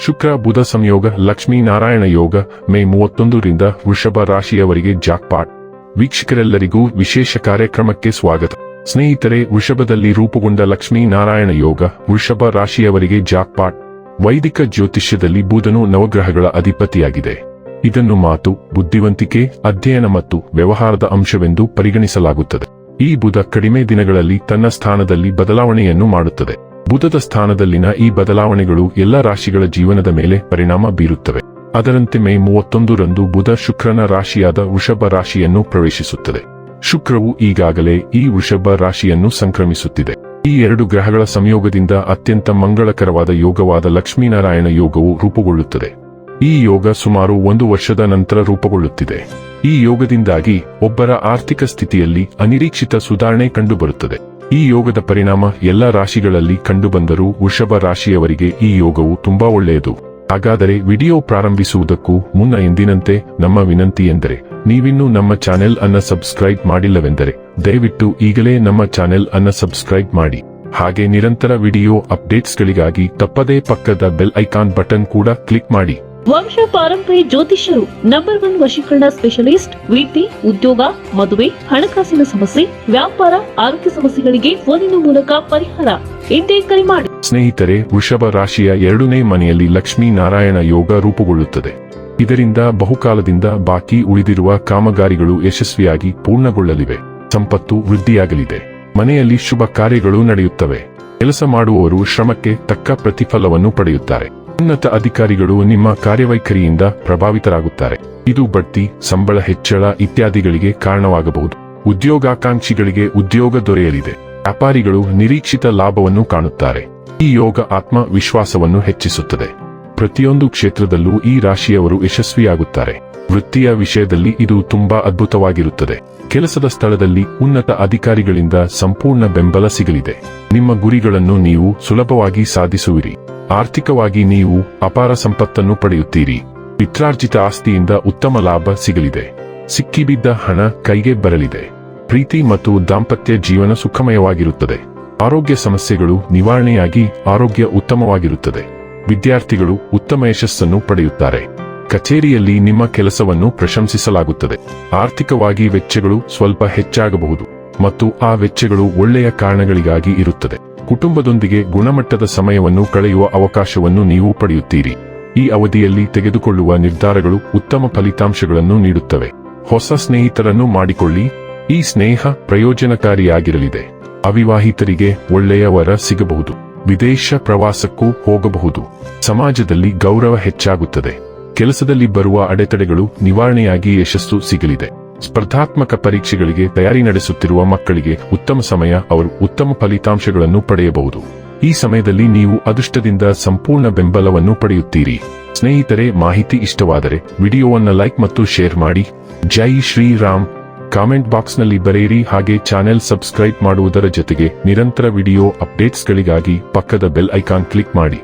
ಶುಕ್ರ, ಬುಧ ಸಂಯೋಗ, ಲಕ್ಷ್ಮೀ ನಾರಾಯಣ ಯೋಗ, ಮೇ ಮೂವತ್ತೊಂದರಿಂದ ವೃಷಭ ರಾಶಿಯವರಿಗೆ ಜಾಕ್ಪಾಟ್ ವೀಕ್ಷಕರೆಲ್ಲರಿಗೂ ವಿಶೇಷ ಕಾರ್ಯಕ್ರಮಕ್ಕೆ ಸ್ವಾಗತ. ಸ್ನೇಹಿತರೆ, ವೃಷಭದಲ್ಲಿ ರೂಪುಗೊಂಡ ಲಕ್ಷ್ಮೀ ನಾರಾಯಣ ಯೋಗ, ವೃಷಭ ರಾಶಿಯವರಿಗೆ ಜಾಕ್ಪಾಟ್ ವೈದಿಕ ಜ್ಯೋತಿಷ್ಯದಲ್ಲಿ ಬುಧನು ನವಗ್ರಹಗಳ ಅಧಿಪತಿಯಾಗಿದೆ. ಇದನ್ನು ಮಾತು, ಬುದ್ಧಿವಂತಿಕೆ, ಅಧ್ಯಯನ ಮತ್ತು ವ್ಯವಹಾರದ ಅಂಶವೆಂದು ಪರಿಗಣಿಸಲಾಗುತ್ತದೆ. ಈ ಬುಧ ಕಡಿಮೆ ದಿನಗಳಲ್ಲಿ ತನ್ನ ಸ್ಥಾನದಲ್ಲಿ ಬದಲಾವಣೆಯನ್ನು ಮಾಡುತ್ತದೆ. ಬುಧದ ಸ್ಥಾನದಲ್ಲಿನ ಈ ಬದಲಾವಣೆಗಳು ಎಲ್ಲ ರಾಶಿಗಳ ಜೀವನದ ಮೇಲೆ ಪರಿಣಾಮ ಬೀರುತ್ತವೆ. ಅದರಂತೆ ಮೇ ಮೂವತ್ತೊಂದರಂದು ಬುಧ ಶುಕ್ರನ ರಾಶಿಯಾದ ವೃಷಭ ರಾಶಿಯನ್ನು ಪ್ರವೇಶಿಸುತ್ತದೆ. ಶುಕ್ರವು ಈಗಾಗಲೇ ಈ ವೃಷಭ ರಾಶಿಯನ್ನು ಸಂಕ್ರಮಿಸುತ್ತಿದೆ. ಈ ಎರಡು ಗ್ರಹಗಳ ಸಂಯೋಗದಿಂದ ಅತ್ಯಂತ ಮಂಗಳಕರವಾದ ಯೋಗವಾದ ಲಕ್ಷ್ಮೀನಾರಾಯಣ ಯೋಗವು ರೂಪುಗೊಳ್ಳುತ್ತದೆ. ಈ ಯೋಗ ಸುಮಾರು ಒಂದು ವರ್ಷದ ನಂತರ ರೂಪುಗೊಳ್ಳುತ್ತಿದೆ. ಈ ಯೋಗದಿಂದಾಗಿ ಒಬ್ಬರ ಆರ್ಥಿಕ ಸ್ಥಿತಿಯಲ್ಲಿ ಅನಿರೀಕ್ಷಿತ ಸುಧಾರಣೆ ಕಂಡುಬರುತ್ತದೆ. ಈ ಯೋಗದ ಪರಿಣಾಮ ಎಲ್ಲ ರಾಶಿಗಳಲ್ಲಿ ಕಂಡುಬಂದರೂ ವೃಷಭ ರಾಶಿಯವರಿಗೆ ಈ ಯೋಗವು ತುಂಬಾ ಒಳ್ಳೆಯದು. ಹಾಗಾದರೆ ವಿಡಿಯೋ ಪ್ರಾರಂಭಿಸುವುದಕ್ಕೂ ಮುನ್ನ ಎಂದಿನಂತೆ ನಮ್ಮ ವಿನಂತಿ ಎಂದರೆ, ನೀವಿನ್ನೂ ನಮ್ಮ ಚಾನೆಲ್ ಅನ್ನ ಸಬ್ಸ್ಕ್ರೈಬ್ ಮಾಡಿಲ್ಲವೆಂದರೆ, ದಯವಿಟ್ಟು ಈಗಲೇ ನಮ್ಮ ಚಾನೆಲ್ ಅನ್ನ ಸಬ್ಸ್ಕ್ರೈಬ್ ಮಾಡಿ. ಹಾಗೆ ನಿರಂತರ ವಿಡಿಯೋ ಅಪ್ಡೇಟ್ಸ್ಗಳಿಗಾಗಿ ತಪ್ಪದೇ ಪಕ್ಕದ ಬೆಲ್ ಐಕಾನ್ ಬಟನ್ ಕೂಡ ಕ್ಲಿಕ್ ಮಾಡಿ. ವಂಶ ಪಾರಂಪರ್ಯ ಜ್ಯೋತಿಷ್ಯರು ನಂಬರ್ ಒನ್ ವಶೀಕರಣ ಸ್ಪೆಷಲಿಸ್ಟ್ ವಿದ್ಯೆ ಉದ್ಯೋಗ, ಮದುವೆ, ಹಣಕಾಸಿನ ಸಮಸ್ಯೆ, ವ್ಯಾಪಾರ, ಆರೋಗ್ಯ ಸಮಸ್ಯೆಗಳಿಗೆ ಫೋನಿನ ಮೂಲಕ ಪರಿಹಾರ. ಎಂದೇ ಕರೆ ಮಾಡಿ. ಸ್ನೇಹಿತರೆ, ವೃಷಭ ರಾಶಿಯ ಎರಡನೇ ಮನೆಯಲ್ಲಿ ಲಕ್ಷ್ಮೀ ನಾರಾಯಣ ಯೋಗ ರೂಪುಗೊಳ್ಳುತ್ತದೆ. ಇದರಿಂದ ಬಹುಕಾಲದಿಂದ ಬಾಕಿ ಉಳಿದಿರುವ ಕಾಮಗಾರಿಗಳು ಯಶಸ್ವಿಯಾಗಿ ಪೂರ್ಣಗೊಳ್ಳಲಿವೆ. ಸಂಪತ್ತು ವೃದ್ಧಿಯಾಗಲಿದೆ. ಮನೆಯಲ್ಲಿ ಶುಭ ಕಾರ್ಯಗಳು ನಡೆಯುತ್ತವೆ. ಕೆಲಸ ಮಾಡುವವರು ಶ್ರಮಕ್ಕೆ ತಕ್ಕ ಪ್ರತಿಫಲವನ್ನು ಪಡೆಯುತ್ತಾರೆ. ಉನ್ನತ ಅಧಿಕಾರಿಗಳು ನಿಮ್ಮ ಕಾರ್ಯವೈಖರಿಯಿಂದ ಪ್ರಭಾವಿತರಾಗುತ್ತಾರೆ. ಇದು ಬಡ್ತಿ, ಸಂಬಳ ಹೆಚ್ಚಳ ಇತ್ಯಾದಿಗಳಿಗೆ ಕಾರಣವಾಗಬಹುದು. ಉದ್ಯೋಗಾಕಾಂಕ್ಷಿಗಳಿಗೆ ಉದ್ಯೋಗ ದೊರೆಯಲಿದೆ. ವ್ಯಾಪಾರಿಗಳು ನಿರೀಕ್ಷಿತ ಲಾಭವನ್ನು ಕಾಣುತ್ತಾರೆ. ಈ ಯೋಗ ಆತ್ಮವಿಶ್ವಾಸವನ್ನು ಹೆಚ್ಚಿಸುತ್ತದೆ. ಪ್ರತಿಯೊಂದು ಕ್ಷೇತ್ರದಲ್ಲೂ ಈ ರಾಶಿಯವರು ಯಶಸ್ವಿಯಾಗುತ್ತಾರೆ. ವೃತ್ತಿಯ ವಿಷಯದಲ್ಲಿ ಇದು ತುಂಬಾ ಅದ್ಭುತವಾಗಿರುತ್ತದೆ. ಕೆಲಸದ ಸ್ಥಳದಲ್ಲಿ ಉನ್ನತ ಅಧಿಕಾರಿಗಳಿಂದ ಸಂಪೂರ್ಣ ಬೆಂಬಲ ಸಿಗಲಿದೆ. ನಿಮ್ಮ ಗುರಿಗಳನ್ನು ನೀವು ಸುಲಭವಾಗಿ ಸಾಧಿಸುವಿರಿ. ಆರ್ಥಿಕವಾಗಿ ನೀವು ಅಪಾರ ಸಂಪತ್ತನ್ನು ಪಡೆಯುತ್ತೀರಿ. ಪಿತ್ರಾರ್ಜಿತ ಆಸ್ತಿಯಿಂದ ಉತ್ತಮ ಲಾಭ ಸಿಗಲಿದೆ. ಸಿಕ್ಕಿಬಿದ್ದ ಹಣ ಕೈಗೆ ಬರಲಿದೆ. ಪ್ರೀತಿ ಮತ್ತು ದಾಂಪತ್ಯ ಜೀವನ ಸುಖಮಯವಾಗಿರುತ್ತದೆ. ಆರೋಗ್ಯ ಸಮಸ್ಯೆಗಳು ನಿವಾರಣೆಯಾಗಿ ಆರೋಗ್ಯ ಉತ್ತಮವಾಗಿರುತ್ತದೆ. ವಿದ್ಯಾರ್ಥಿಗಳು ಉತ್ತಮ ಯಶಸ್ಸನ್ನು ಪಡೆಯುತ್ತಾರೆ. ಕಚೇರಿಯಲ್ಲಿ ನಿಮ್ಮ ಕೆಲಸವನ್ನು ಪ್ರಶಂಸಿಸಲಾಗುತ್ತದೆ. ಆರ್ಥಿಕವಾಗಿ ವೆಚ್ಚಗಳು ಸ್ವಲ್ಪ ಹೆಚ್ಚಾಗಬಹುದು ಮತ್ತು ಆ ವೆಚ್ಚಗಳು ಒಳ್ಳೆಯ ಕಾರಣಗಳಿಗಾಗಿ ಇರುತ್ತದೆ. ಕುಟುಂಬದೊಂದಿಗೆ ಗುಣಮಟ್ಟದ ಸಮಯವನ್ನು ಕಳೆಯುವ ಅವಕಾಶವನ್ನು ನೀವು ಪಡೆಯುತ್ತೀರಿ. ಈ ಅವಧಿಯಲ್ಲಿ ತೆಗೆದುಕೊಳ್ಳುವ ನಿರ್ಧಾರಗಳು ಉತ್ತಮ ಫಲಿತಾಂಶಗಳನ್ನು ನೀಡುತ್ತವೆ. ಹೊಸ ಸ್ನೇಹಿತರನ್ನು ಮಾಡಿಕೊಳ್ಳಿ. ಈ ಸ್ನೇಹ ಪ್ರಯೋಜನಕಾರಿಯಾಗಿರಲಿದೆ. ಅವಿವಾಹಿತರಿಗೆ ಒಳ್ಳೆಯ ವರ ಸಿಗಬಹುದು. ವಿದೇಶ ಪ್ರವಾಸಕ್ಕೂ ಹೋಗಬಹುದು. ಸಮಾಜದಲ್ಲಿ ಗೌರವ ಹೆಚ್ಚಾಗುತ್ತದೆ. ಕೆಲಸದಲ್ಲಿ ಬರುವ ಅಡೆತಡೆಗಳು ನಿವಾರಣೆಯಾಗಿ ಯಶಸ್ಸು ಸಿಗಲಿದೆ. ಸ್ಪರ್ಧಾತ್ಮಕ ಪರೀಕ್ಷೆಗಳಿಗೆ ತಯಾರಿ ನಡೆಸುತ್ತಿರುವ ಮಕ್ಕಳಿಗೆ ಉತ್ತಮ ಸಮಯ ಅವರು ಉತ್ತಮ ಫಲಿತಾಂಶಗಳನ್ನು ಪಡೆಯಬಹುದು. ಈ ಸಮಯದಲ್ಲಿ ನೀವು ಅದೃಷ್ಟದಿಂದ ಸಂಪೂರ್ಣ ಬೆಂಬಲವನ್ನು ಪಡೆಯುತ್ತೀರಿ. ಸ್ನೇಹಿತರೆ, ಮಾಹಿತಿ ಇಷ್ಟವಾದರೆ ವಿಡಿಯೋವನ್ನು ಲೈಕ್ ಮತ್ತು ಶೇರ್ ಮಾಡಿ. ಜೈ ಶ್ರೀರಾಮ್. ಕಾಮೆಂಟ್ ಬಾಕ್ಸ್ನಲ್ಲಿ ಬರೆಯಿರಿ. ಹಾಗೆ ಚಾನೆಲ್ ಸಬ್ಸ್ಕ್ರೈಬ್ ಮಾಡುವುದರ ಜೊತೆಗೆ ನಿರಂತರ ವಿಡಿಯೋ ಅಪ್ಡೇಟ್ಸ್ಗಳಿಗಾಗಿ ಪಕ್ಕದ ಬೆಲ್ ಐಕಾನ್ ಕ್ಲಿಕ್ ಮಾಡಿ.